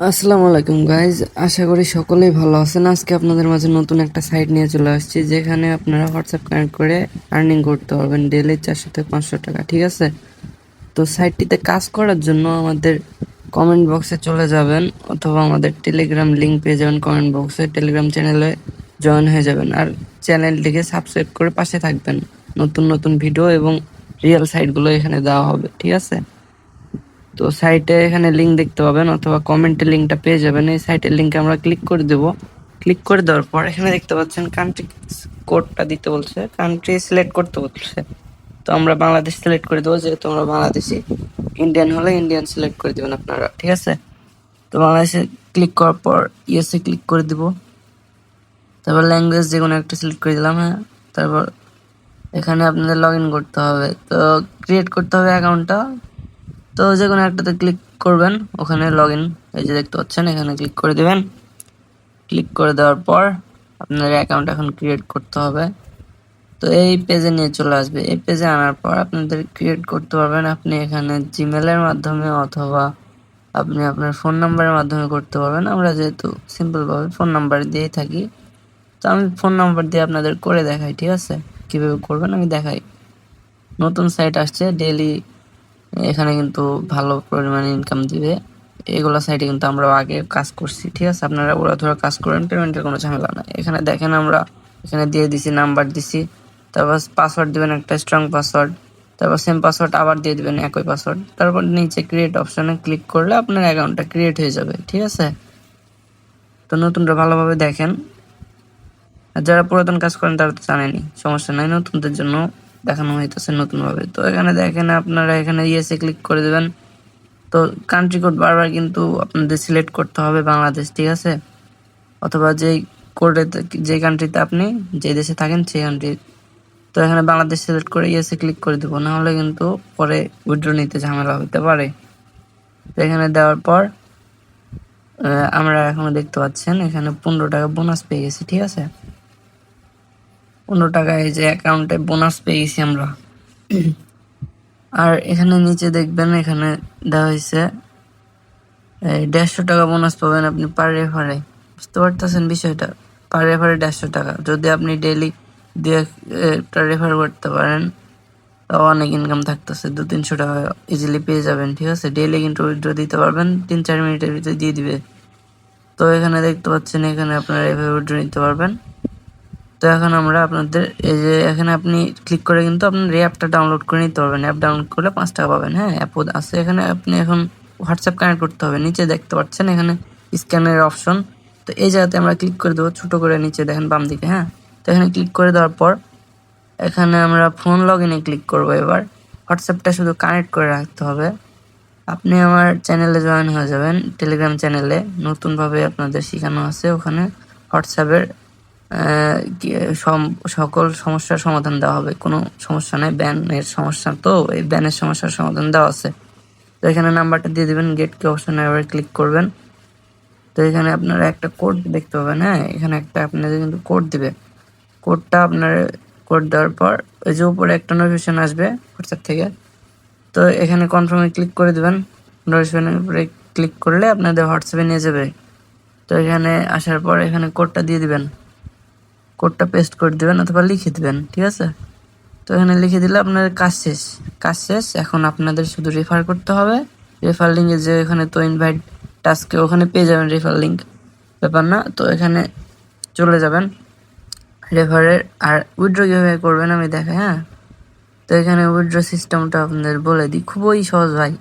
আসসালামু আলাইকুম গাইজ আশা করি সকলেই ভালো আছেন। আজকে আপনাদের মাঝে নতুন একটা সাইট নিয়ে চলে আসছি, যেখানে আপনারা হোয়াটসঅ্যাপ কানেক্ট করে আর্নিং করতে পারবেন। ডেলি চারশো থেকে পাঁচশো টাকা, ঠিক আছে? তো সাইটটিতে কাজ করার জন্য আমাদের কমেন্ট বক্সে চলে যাবেন, অথবা আমাদের টেলিগ্রাম লিঙ্ক পেয়ে যাবেন কমেন্ট বক্সে টেলিগ্রাম চ্যানেলে জয়েন হয়ে যাবেন, আর চ্যানেলটিকে সাবস্ক্রাইব করে পাশে থাকবেন। নতুন নতুন ভিডিও এবং রিয়েল সাইটগুলো এখানে দেওয়া হবে, ঠিক আছে? তো সাইটে এখানে লিঙ্ক দেখতে পাবেন অথবা কমেন্টে লিঙ্কটা পেয়ে যাবেন। এই সাইটের লিঙ্কে আমরা ক্লিক করে দেব। ক্লিক করে দেওয়ার পর এখানে দেখতে পাচ্ছেন কান্ট্রি কোডটা দিতে বলছে। কান্ট্রি সিলেক্ট করতে বলছে। তো আমরা বাংলাদেশ সিলেক্ট করে দেবো, যেহেতু আমরা বাংলাদেশি। ইন্ডিয়ান হলে ইন্ডিয়ান সিলেক্ট করে দেবেন আপনারা, ঠিক আছে? তো বাংলাদেশে ক্লিক করার পর ইয়েসে ক্লিক করে দিব। তারপর ল্যাঙ্গুয়েজ যে কোনো একটা সিলেক্ট করে দিলাম হ্যাঁ? তারপর এখানে আপনাদের লগ ইন করতে হবে। তো ক্রিয়েট করতে হবে অ্যাকাউন্টটা তো যে কোনো একটাতে ক্লিক করবেন, ওখানে লগ ইন এই যে দেখতে পাচ্ছেন, এখানে ক্লিক করে দেবেন। ক্লিক করে দেওয়ার পর আপনার অ্যাকাউন্ট এখন ক্রিয়েট করতে হবে। তো এই পেজে নিয়ে চলে আসবে। এই পেজে আনার পর আপনাদের ক্রিয়েট করতে পারবেন আপনি এখানে জিমেলের মাধ্যমে অথবা আপনি আপনার ফোন নাম্বারের মাধ্যমে করতে পারবেন। আমরা যেহেতু সিম্পলভাবে ফোন নাম্বার দিয়েই থাকি, তো আমি ফোন নাম্বার দিয়ে আপনাদের করে দেখাই, ঠিক আছে? কীভাবে করবেন আমি দেখাই। নতুন সাইট আসছে ডেইলি এখানে কিন্তু ভালো পরিমাণে ইনকাম দিবে। এগুলো সাইডে কিন্তু আমরা আগে কাজ করছি, ঠিক আছে? আপনারা ওরা ধরে কাজ করেন পেমেন্টের কোনো ঝামেলা নাই। এখানে দেখেন আমরা এখানে দিয়ে দিছি নাম্বার দিছি, তারপর পাসওয়ার্ড দিবেন একটা স্ট্রং পাসওয়ার্ড তারপর সেম পাসওয়ার্ড আবার দিয়ে দিবেন একই পাসওয়ার্ড তারপর নিচে ক্রিয়েট অপশনে ক্লিক করলে আপনার অ্যাকাউন্টটা ক্রিয়েট হয়ে যাবে, ঠিক আছে? তো নতুনটা ভালোভাবে দেখেন। আর যারা পুরাতন কাজ করেন তারা তো জানেনি সমস্যা নাই। নতুনদের জন্য দেখানো হইতেছে নতুনভাবে। তো এখানে দেখেন আপনারা এখানে ইয়েসে ক্লিক করে দেবেন। তো কান্ট্রি কোড বারবার কিন্তু আপনাদের সিলেক্ট করতে হবে বাংলাদেশ, ঠিক আছে? অথবা যেই কোডে যে কান্ট্রিতে আপনি যে দেশে থাকেন সেই কান্ট্রি তো এখানে বাংলাদেশ সিলেক্ট করে ইয়েসে ক্লিক করে দেবো। নাহলে কিন্তু পরে উইড্রো নিতে ঝামেলা হতে পারে। তো এখানে দেওয়ার পর আমরা এখন দেখতে পাচ্ছেন এখানে পনেরো টাকা বোনাস পেয়ে গেছি, ঠিক আছে? পনেরো টাকা এই যে অ্যাকাউন্টে বোনাস পেয়ে গেছি আমরা। আর এখানে নিচে দেখবেন, এখানে দেওয়া হয়েছে দেড়শো টাকা বোনাস পাবেন আপনি পার রেফারে বুঝতে পারতেছেন বিষয়টা? পার রেফারে দেড়শো টাকা। যদি আপনি ডেইলি দু একটা রেফার করতে পারেন, তাও অনেক ইনকাম থাকতেছে। দু তিনশো টাকা ইজিলি পেয়ে যাবেন, ঠিক আছে? ডেইলি কিন্তু উইথড্র দিতে পারবেন, তিন চার মিনিটের ভিতরে দিয়ে দিবে। তো এখানে দেখতে পাচ্ছেন, এখানে আপনারা এভাবে উইথড্র নিতে পারবেন। তো এখন আমরা আপনাদের এই যে এখানে আপনি ক্লিক করে কিন্তু আপনার এই অ্যাপটা ডাউনলোড করে নিতে পারবেন। অ্যাপ ডাউনলোড করলে পাঁচ টাকা পাবেন হ্যাঁ? অ্যাপ আছে। এখানে আপনি এখন হোয়াটসঅ্যাপ কানেক্ট করতে হবে। নিচে দেখতে পাচ্ছেন এখানে স্ক্যানের অপশন তো এই জায়গাতে আমরা ক্লিক করে দেবো, ছোটো করে নিচে দেখেন বাম দিকে হ্যাঁ? তো এখানে ক্লিক করে দেওয়ার পর এখানে আমরা ফোন লগ ইনে ক্লিক করব এবার। হোয়াটসঅ্যাপটা শুধু কানেক্ট করে রাখতে হবে। আপনি আমার চ্যানেলে জয়েন হয়ে যাবেন টেলিগ্রাম চ্যানেলে নতুনভাবে আপনাদের শেখানো আছে ওখানে। হোয়াটসঅ্যাপের সকল সমস্যার সমাধান দেওয়া হবে। কোনো সমস্যা নেই, ব্যানের সমস্যা তো, এই ব্যানের সমস্যার সমাধান দেওয়া আছে। তো এখানে নাম্বারটা দিয়ে দিবেন, গেট কি অপশনে এবার ক্লিক করবেন। তো এখানে আপনারা একটা কোড দেখতে পাবেন হ্যাঁ? এখানে একটা আপনাদের কিন্তু কোড দিবে। কোডটা আপনার কোড দেওয়ার পর ওই যে উপরে একটা নোটিফিকেশন আসবে হোয়াটসঅ্যাপ থেকে। তো এখানে কনফার্মে ক্লিক করে দেবেন। নোটিফিকেশনের উপরে ক্লিক করলে আপনাদের হোয়াটসঅ্যাপে নিয়ে যাবে। তো এখানে আসার পর এখানে কোডটা দিয়ে দিবেন। কোডটা পেস্ট করে দিবেন অথবা লিখে দেবেন, ঠিক আছে? তো এখানে লিখে দিলে আপনার কাজ শেষ। কাজ শেষ, এখন আপনাদের শুধু রেফার করতে হবে। রেফার লিঙ্কে যে এখানে তো ইনভাইট টাস্কে ওখানে পেয়ে যাবেন রেফার লিঙ্ক ব্যাপার না, তো এখানে চলে যাবেন। রেফারের আর উইড্রো কীভাবে করবেন আমি দেখাই হ্যাঁ? তো এখানে উইড্রো সিস্টেমটা আপনাদের বলে দিই। খুবই সহজ ভাই।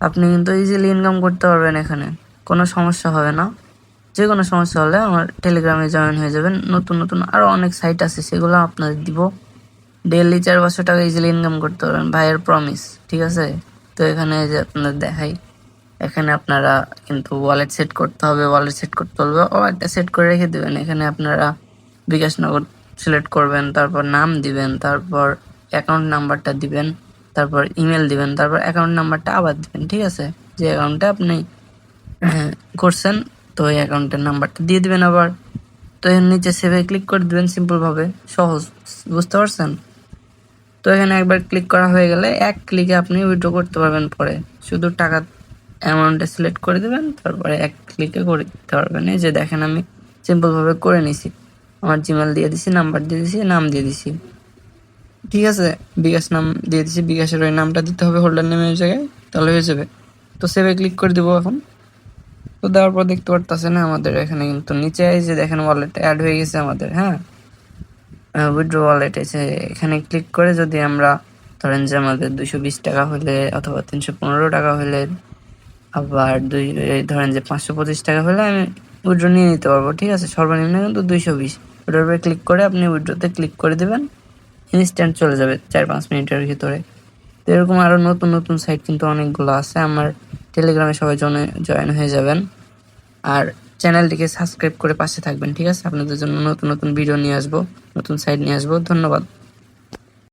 আপনি কিন্তু ইজিলি ইনকাম করতে পারবেন এখানে। কোনো সমস্যা হবে না। যে কোনো সমস্যা হলে আমার টেলিগ্রামে জয়েন হয়ে যাবেন। নতুন নতুন আরও অনেক সাইট আছে সেগুলো আপনাদের দিব। ডেইলি চার পাঁচশো টাকা ইজিলি ইনকাম করতে পারবেন ভাইয়ের প্রমিস ঠিক আছে? তো এখানে যে আপনাদের দেখাই। এখানে আপনারা কিন্তু ওয়ালেট সেট করতে হবে ওয়ালেট সেট করতে হবে ও একটা সেট করে রেখে দেবেন। এখানে আপনারা বিকাশ নগর সিলেক্ট করবেন তারপর নাম দিবেন তারপর অ্যাকাউন্ট নাম্বারটা দিবেন তারপর ইমেল দিবেন তারপর অ্যাকাউন্ট নাম্বারটা আবার দিবেন ঠিক আছে? যে অ্যাকাউন্টে আপনি হ্যাঁ, করছেন তো এই অ্যাকাউন্টের নাম্বারটা দিয়ে দেবেন আবার। তো এর নিচে সেভে ক্লিক করে দেবেন সিম্পলভাবে সহজ। বুঝতে পারছেন? তো এখানে একবার ক্লিক করা হয়ে গেলে এক ক্লিকে আপনি উইড্রো করতে পারবেন পরে। শুধু টাকা অ্যামাউন্টে সিলেক্ট করে দেবেন, তারপরে এক ক্লিকে করে দিতে পারবেন। এই যে দেখেন আমি সিম্পলভাবে করে নিছি। আমার জিমেল দিয়ে দিছি, নাম্বার দিয়ে দিছি, নাম দিয়ে দিছি। ঠিক আছে? বিকাশ নাম দিয়ে দিছি। বিকাশের ওই নামটা দিতে হবে হোল্ডার নেমের জায়গায়, তাহলে হয়ে যাবে। তো সেভে ক্লিক করে দেবো এখন। তো দেওয়ার পর দেখতে পারতেছেন আমাদের এখানে কিন্তু নিচে যে দেখেন ওয়ালেট অ্যাড হয়ে গেছে আমাদের হ্যাঁ? উইথড্র ওয়ালেট এসে এখানে ক্লিক করে যদি আমরা ধরেন যে আমাদের দুশো বিশ টাকা হলে অথবা তিনশো পনেরো টাকা হলে আবার দুই ধরেন যে পাঁচশো পঁচিশ টাকা হলে আমি উইড্রো নিয়ে নিতে পারব, ঠিক আছে? সর্বনিম্ন কিন্তু দুইশো বিশ। ওটার উপরে ক্লিক করে আপনি উইড্রোতে ক্লিক করে দেবেন ইনস্ট্যান্ট চলে যাবে চার পাঁচ মিনিটের ভিতরে। তো এরকম আরও নতুন নতুন সাইট কিন্তু অনেকগুলো আছে। আমার টেলিগ্রামে সবাই জয়েন হয়ে যাবেন। আর চ্যানেলটিকে সাবস্ক্রাইব করে পাশে থাকবেন, ঠিক আছে? আপনাদের জন্য নতুন নতুন ভিডিও নিয়ে আসব, নতুন সাইট নিয়ে আসব। ধন্যবাদ।